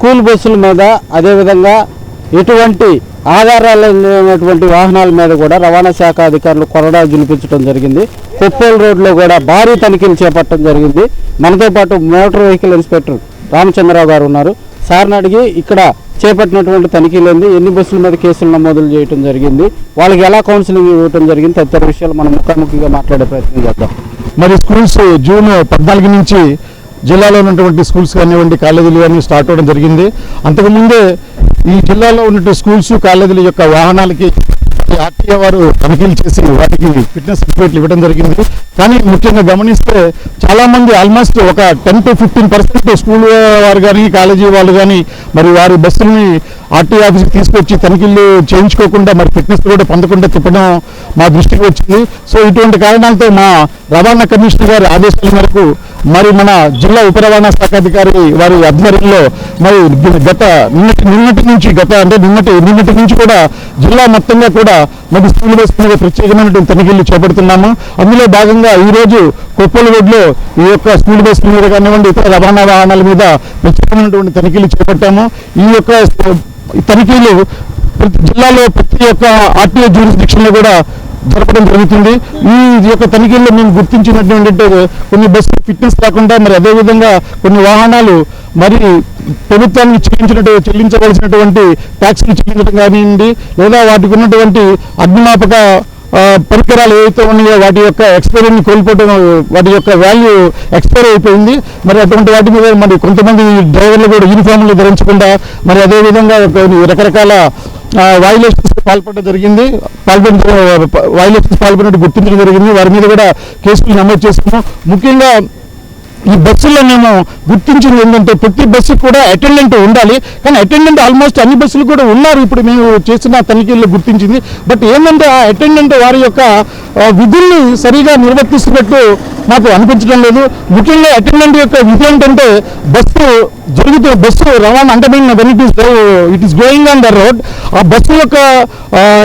School బస్సుల మీద అదేవిధంగా ఎటువంటి ఆధారాలు లేనటువంటి వాహనాల మీద కూడా రవాణా శాఖ అధికారులు కొరడా జులిపించడం జరిగింది. కొప్పోలు రోడ్లో కూడా భారీ తనిఖీలు చేపట్టడం జరిగింది. మనతో పాటు మోటార్ వెహికల్ ఇన్స్పెక్టర్ రామచంద్రరావు గారు ఉన్నారు. సార్ని అడిగి ఇక్కడ చేపట్టినటువంటి తనిఖీలు ఏంది? ఎన్ని బస్సుల మీద కేసులు నమోదులు చేయడం జరిగింది? వాళ్ళకి ఎలా కౌన్సిలింగ్ ఇవ్వడం జరిగింది? తదితర విషయాలు మనం ముఖాముఖిగా మాట్లాడే ప్రయత్నం చేద్దాం. మరి స్కూల్స్ జూన్ పద్నాలుగు నుంచి జిల్లాలో ఉన్నటువంటి స్కూల్స్ కానివ్వండి కాలేజీలు కానీ స్టార్ట్ అవ్వడం జరిగింది. అంతకుముందే ఈ జిల్లాలో ఉన్నటువంటి స్కూల్స్ కాలేజీల యొక్క వాహనాలకి ఆర్టీఏ వారు తనిఖీలు చేసి వాటికి ఫిట్నెస్ రిపోర్ట్లు ఇవ్వడం జరిగింది. కానీ ముఖ్యంగా గమనిస్తే చాలామంది ఆల్మోస్ట్ ఒక ten to fifteen percent school వారు కానీ కాలేజీ వాళ్ళు కానీ మరి వారి బస్సుల్ని ఆర్టీఏ ఆఫీస్కి తీసుకొచ్చి తనిఖీలు చేయించుకోకుండా మరి ఫిట్నెస్ కూడా పొందకుండా తిప్పడం మా దృష్టికి వచ్చింది. సో ఇటువంటి కారణాలతో మా రవాణా కమిషనర్ గారి ఆదేశాల మేరకు మరి మన జిల్లా ఉప రవాణా శాఖ అధికారి వారి ఆధ్వర్యంలో మరి గత నిన్నటి నిన్నటి నుంచి గత అంటే నిన్నటి నిన్నటి నుంచి కూడా జిల్లా మొత్తంగా కూడా మరి స్కూల్ బస్ మీద ప్రత్యేకమైనటువంటి తనిఖీలు చేపడుతున్నాము. అందులో భాగంగా ఈ రోజు ఈ యొక్క స్కూల్ బస్ మీద కానివ్వండి ఇతర రవాణా వాహనాల మీద ప్రత్యేకమైనటువంటి తనిఖీలు చేపట్టాము. ఈ యొక్క తనిఖీలు ప్రతి జిల్లాలో ప్రతి ఒక్క ఆర్టీఓ జ్యూరిస్డిక్షన్లో కూడా జరపడం జరుగుతుంది. ఈ యొక్క తనిఖీల్లో మేము గుర్తించినటువంటి కొన్ని బస్సులు ఫిట్నెస్ కాకుండా మరి అదేవిధంగా కొన్ని వాహనాలు మరి ప్రభుత్వానికి చెల్లించినట్టు చెల్లించవలసినటువంటి ట్యాక్స్ని చెల్లించడం కానివ్వండి లేదా వాటికి ఉన్నటువంటి అగ్నిమాపక పరికరాలు ఏవైతే ఉన్నాయో వాటి యొక్క ఎక్స్పైరీని కోల్పోవడం వాటి యొక్క వాల్యూ ఎక్స్పైర్ అయిపోయింది. మరి అటువంటి వాటి మీద మరి కొంతమంది డ్రైవర్లు కూడా యూనిఫామ్లు ధరించకుండా మరి అదేవిధంగా రకరకాల వైలేషన్స్ పాల్పడడం జరిగింది. పాల్పడిన వైలేషన్స్ పాల్పడినట్టు గుర్తించడం జరిగింది. వారి మీద కూడా కేసులు నమోదు చేసుకున్నాం ముఖ్యంగా ఈ బస్సుల్లో మేము గుర్తించింది ఏంటంటే ప్రతి బస్సు కూడా అటెండెంట్ ఉండాలి. కానీ అటెండెంట్ ఆల్మోస్ట్ అన్ని బస్సులు కూడా ఉన్నారు. ఇప్పుడు మేము చేసిన తనిఖీల్లో గుర్తించింది. బట్ ఏంటంటే ఆ అటెండెంట్ వారి యొక్క విధుల్ని సరిగా నిర్వర్తిస్తున్నట్టు మాకు అనిపించడం లేదు. ముఖ్యంగా అటెండెంట్ యొక్క విధి ఏంటంటే బస్సు జరుగుతూ బస్సు రవాణా అంటే when it is it is going on the road. ఆ బస్సు యొక్క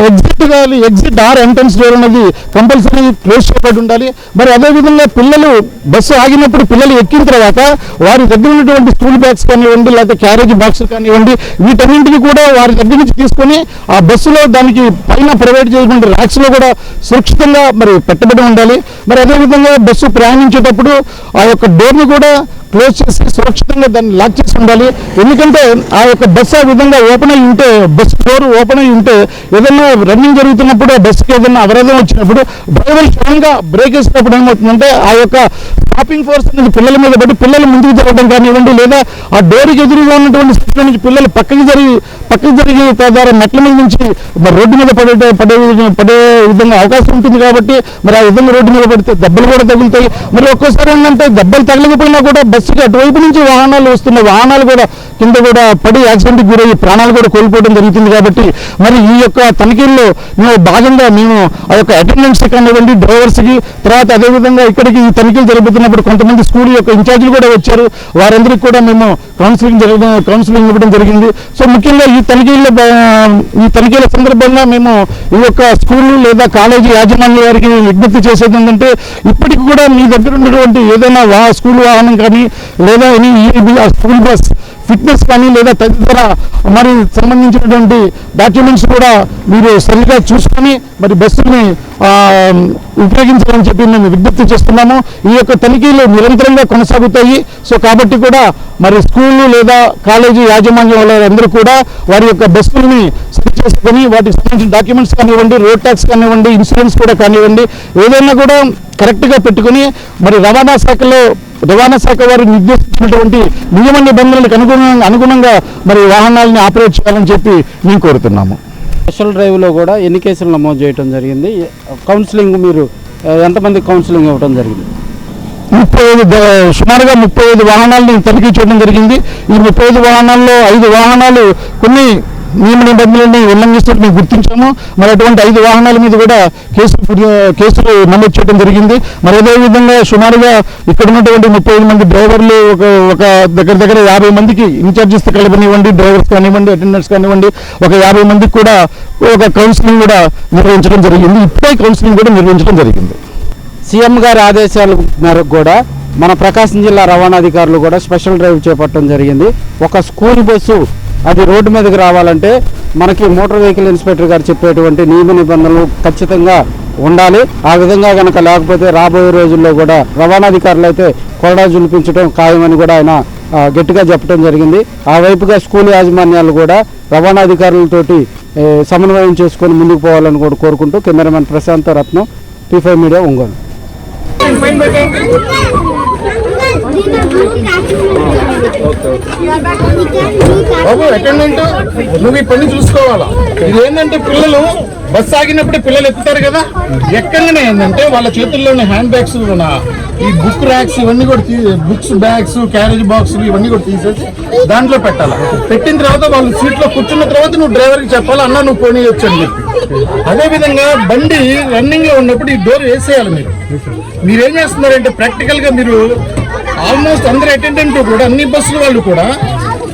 ఎగ్జిట్ కానీ ఎగ్జిట్ ఆర్ ఎంట్రన్స్ డోర్ అనేది కంపల్సరీ క్లోజ్ చేయబడి ఉండాలి. మరి అదేవిధంగా పిల్లలు బస్సు ఆగినప్పుడు పిల్లలు ఎక్కిన తర్వాత వారి దగ్గర ఉన్నటువంటి స్కూల్ బ్యాగ్స్ కానివ్వండి లేకపోతే క్యారేజ్ బాక్స్ కానివ్వండి వీటన్నింటినీ కూడా వారి దగ్గర నుంచి తీసుకొని ఆ బస్సులో దానికి పైన ప్రొవైడ్ చేసినటువంటి ర్యాక్స్లో కూడా సురక్షితంగా మరి పెట్టబడి ఉండాలి. మరి అదేవిధంగా బస్సు ప్రయాణించేటప్పుడు ఆ యొక్క డోర్ని కూడా క్లోజ్ చేసి సురక్షితంగా దాన్ని లాక్ చేసి ఉండాలి. ఎందుకంటే ఆ యొక్క బస్సు ఆ విధంగా ఓపెన్ అయి ఉంటే బస్సు డోర్ ఓపెన్ అయి ఉంటే ఏదైనా రన్నింగ్ జరుగుతున్నప్పుడు ఆ బస్సుకి ఏదైనా అవరోధం వచ్చినప్పుడు డ్రైవర్ స్ట్రాంగ్గా బ్రేక్ వేసినప్పుడు ఏమవుతుందంటే ఆ యొక్క స్టాపింగ్ ఫోర్స్ అనేది పిల్లల మీద బట్టి పిల్లలు ముందుకు జరగడం కానివ్వండి లేదా ఆ డోర్కి ఎదురుగా ఉన్నటువంటి స్థితిలో నుంచి పిల్లలు పక్కకి జరిగి పక్కకి జరిగి ద్వారా మెట్ల మీద నుంచి రోడ్డు మీద పడే పడే పడే విధంగా అవకాశం ఉంటుంది కాబట్టి మరి ఆ విధంగా రోడ్డు మీద పడితే దెబ్బలు కూడా తగులుతాయి. మరి ఒక్కోసారి ఏంటంటే దెబ్బలు తగలకపోయినా కూడా బస్సు బస్సుకి అటువైపు నుంచి వాహనాలు వస్తున్నాయి. వాహనాలు కూడా కింద కూడా పడి యాక్సిడెంట్కి గురయ్యి ప్రాణాలు కూడా కోల్పోవడం జరుగుతుంది కాబట్టి మరి ఈ యొక్క తనిఖీల్లో మేము భాగంగా మేము ఆ యొక్క అటెండెన్స్ కానివ్వండి డ్రైవర్స్కి తర్వాత అదేవిధంగా ఇక్కడికి ఈ తనిఖీలు జరుగుతున్నప్పుడు కొంతమంది స్కూల్ యొక్క ఇన్ఛార్జీలు కూడా వచ్చారు. వారందరికీ కూడా మేము కౌన్సిలింగ్ జరగడం కౌన్సిలింగ్ ఇవ్వడం జరిగింది. సో ముఖ్యంగా ఈ తనిఖీల ఈ తనిఖీల సందర్భంగా మేము ఈ యొక్క స్కూల్ లేదా కాలేజీ యాజమాన్య వారికి విజ్ఞప్తి చేసేది ఏంటంటే ఇప్పటికి కూడా మీ దగ్గర ఉన్నటువంటి ఏదైనా వా స్కూల్ వాహనం కానీ లేదా ఎనీ ఈ స్కూల్ బస్ విట్నెస్ కానీ లేదా తదితర మరి సంబంధించినటువంటి డాక్యుమెంట్స్ కూడా మీరు సరిగ్గా చూసుకొని మరి బస్సుని ఉపయోగించాలని చెప్పి మేము విజ్ఞప్తి చేస్తున్నాము. ఈ యొక్క తనిఖీలు నిరంతరంగా కొనసాగుతాయి. సో కాబట్టి కూడా మరి స్కూళ్ళు లేదా కాలేజీ యాజమాన్యం వాళ్ళందరూ కూడా వారి యొక్క బస్సుల్ని సరి చేసుకొని వాటికి సంబంధించిన డాక్యుమెంట్స్ కానివ్వండి రోడ్ ట్యాక్స్ కానివ్వండి ఇన్సూరెన్స్ కూడా కానివ్వండి ఏదైనా కూడా కరెక్ట్గా పెట్టుకుని మరి రవాణా శాఖలో రవాణా శాఖ వారు నిర్దేశించినటువంటి నియమ నిబంధనలకు అనుగుణంగా అనుగుణంగా మరి వాహనాలని ఆపరేట్ చేయాలని చెప్పి మేము కోరుతున్నాము. స్పెషల్ డ్రైవ్లో కూడా ఎన్ని కేసులు నమోదు చేయడం జరిగింది? కౌన్సిలింగ్ మీరు ఎంతమంది కౌన్సిలింగ్ ఇవ్వడం జరిగింది? ముప్పై ఐదు సుమారుగా ముప్పై ఐదు వాహనాలను తనిఖీ చేయడం జరిగింది. ఈ ముప్పై ఐదు వాహనాల్లో ఐదు వాహనాలు కొన్ని నియమ నిబంధనలని ఉల్లంఘిస్తున్నట్టు మేము గుర్తించాము. మరి అటువంటి ఐదు వాహనాల మీద కూడా కేసులు కేసులు నమోదు చేయడం జరిగింది. మరి అదేవిధంగా సుమారుగా ఇక్కడ ఉన్నటువంటి ముప్పై ఐదు మంది డ్రైవర్లు ఒక ఒక దగ్గర దగ్గర యాభై మందికి ఇన్ఛార్జెస్ కలపనివ్వండి డ్రైవర్స్ కానివ్వండి అటెండెన్స్ కానివ్వండి ఒక యాభై మందికి కూడా ఒక కౌన్సిలింగ్ కూడా నిర్వహించడం జరిగింది. ఇప్పుడే కౌన్సిలింగ్ కూడా నిర్వహించడం జరిగింది. సీఎం గారి ఆదేశాల మేరకు కూడా మన ప్రకాశం జిల్లా రవాణా అధికారులు కూడా స్పెషల్ డ్రైవ్ చేపట్టడం జరిగింది. ఒక స్కూల్ బస్సు అది రోడ్డు మీదకి రావాలంటే మనకి మోటార్ వెహికల్ ఇన్స్పెక్టర్ గారు చెప్పేటువంటి నియమ నిబంధనలు ఖచ్చితంగా ఉండాలి. ఆ విధంగా కనుక లేకపోతే రాబోయే రోజుల్లో కూడా రవాణాధికారులు అయితే కొరడా జులిపించడం ఖాయమని కూడా ఆయన గట్టిగా చెప్పడం జరిగింది. ఆ వైపుగా స్కూల్ యాజమాన్యాలు కూడా రవాణాధికారులతోటి అధికారులతోటి సమన్వయం చేసుకొని ముందుకు పోవాలని కూడా కోరుకుంటూ cameraman Prashanth Ratnam T five media Ongole. బాబు అటెండెంట్ నువ్వు ఈ పని చూసుకోవాలా? ఇదేంటంటే పిల్లలు బస్ ఆగినప్పుడు పిల్లలు ఎక్కుతారు కదా? ఎక్కడనే ఏంటంటే వాళ్ళ చేతుల్లోని హ్యాండ్ బ్యాగ్స్ ఈ బుక్ ర్యాక్స్ ఇవన్నీ కూడా బుక్స్ బ్యాగ్స్ క్యారేజ్ బాక్స్ ఇవన్నీ కూడా తీసేసి దాంట్లో పెట్టాలి? పెట్టిన తర్వాత వాళ్ళు సీట్లో కూర్చున్న తర్వాత నువ్వు డ్రైవర్కి చెప్పాలి అన్న నువ్వు పోనీ అని చెప్పి. అదే విధంగా బండి రన్నింగ్లో ఉన్నప్పుడు ఈ డోర్ వేసేయాలి మీరు. మీరేం చేస్తున్నారంటే ప్రాక్టికల్గా మీరు ఆల్మోస్ట్ అందరు అటెండెంట్ కూడా అన్ని బస్సులు వాళ్ళు కూడా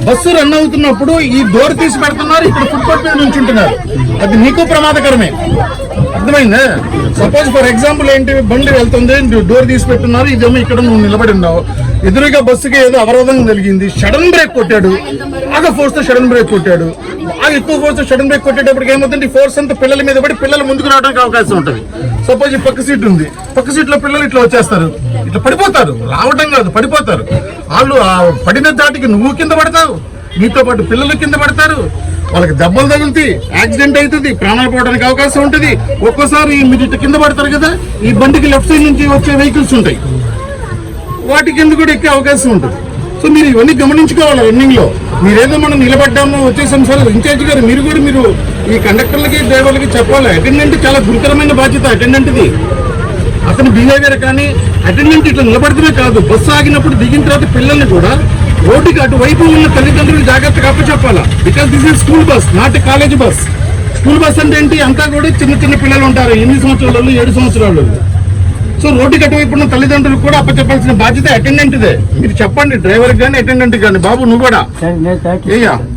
బస్సు రన్ అవుతున్నప్పుడు ఈ డోర్ తీసి పెడుతున్నారు ఇక్కడ ఫుట్పాత్ మీద నుంచుంటున్నారు. అది నీకు ప్రమాదకరమే. అర్థమైందా? సపోజ్ ఫర్ ఎగ్జాంపుల్ ఏంటి బండి వెళ్తుంది డోర్ తీసి పెట్టున్నారు ఇదేమో ఇక్కడ నువ్వు నిలబడి ఉన్నావు. ఎదురుగా బస్సుకి ఏదో అవరోధం కలిగింది. షడన్ బ్రేక్ కొట్టాడు. బాగా ఫోర్స్తో షడన్ సడన్ బ్రేక్ కొట్టాడు. బాగా ఎక్కువ ఫోర్స్తో షడన్ సడన్ బ్రేక్ కొట్టేటప్పటికి ఏమవుతుంది ఫోర్స్ అంతా పిల్లల మీద పడి పిల్లలు ముందుకు రావడానికి అవకాశం ఉంటుంది. సపోజ్ ఈ పక్క సీట్ ఉంది. పక్క సీట్లో పిల్లలు ఇట్లా వచ్చేస్తారు. ఇట్లా పడిపోతారు. రావడం కాదు పడిపోతారు. వాళ్ళు పడిన దాటికి నువ్వు కింద పడతావు. నీతో పాటు పిల్లలు కింద పడతారు. వాళ్ళకి దెబ్బలు తగులుతాయి. యాక్సిడెంట్ అవుతుంది. ప్రాణాలు పోవడానికి అవకాశం ఉంటుంది. ఒక్కోసారి మీరు ఇట్లా కింద పడతారు కదా ఈ బండికి లెఫ్ట్ సైడ్ నుంచి వచ్చే వెహికల్స్ ఉంటాయి. వాటి కింద కూడా ఎక్కే అవకాశం ఉంటుంది. సో మీరు ఇవన్నీ గమనించుకోవాలి రన్నింగ్లో. మీరేదో మనం నిలబడ్డాము వచ్చేసాం సార్ ఇన్ఛార్జ్ గారు మీరు కూడా మీరు ఈ కండక్టర్లకి డ్రైవర్లకి చెప్పాలి. అటెండెంట్ చాలా గురుతరమైన బాధ్యత అటెండెంట్ది అతని బిహేవియర్ కానీ అటెండెంట్ ఇట్లా నిలబడితేనే కాదు. బస్సు ఆగినప్పుడు దిగిన తర్వాత పిల్లల్ని కూడా రోడ్డుకి అటువైపు ఉన్న తల్లిదండ్రులు జాగ్రత్తగా అప్పచెప్పాలా because this is school bus not college bus school bus అంటే ఏంటి? అంతా కూడా చిన్న చిన్న పిల్లలు ఉంటారు. ఎనిమిది సంవత్సరాల ఏడు సంవత్సరాల వాళ్ళు. సో రోడ్డుకి అటువైపు ఉన్న తల్లిదండ్రులు కూడా అప్పచెప్పాల్సిన బాధ్యత అటెండెంట్దే మీరు చెప్పండి డ్రైవర్ కానీ అటెండెంట్ కానీ బాబు నువ్వు కూడా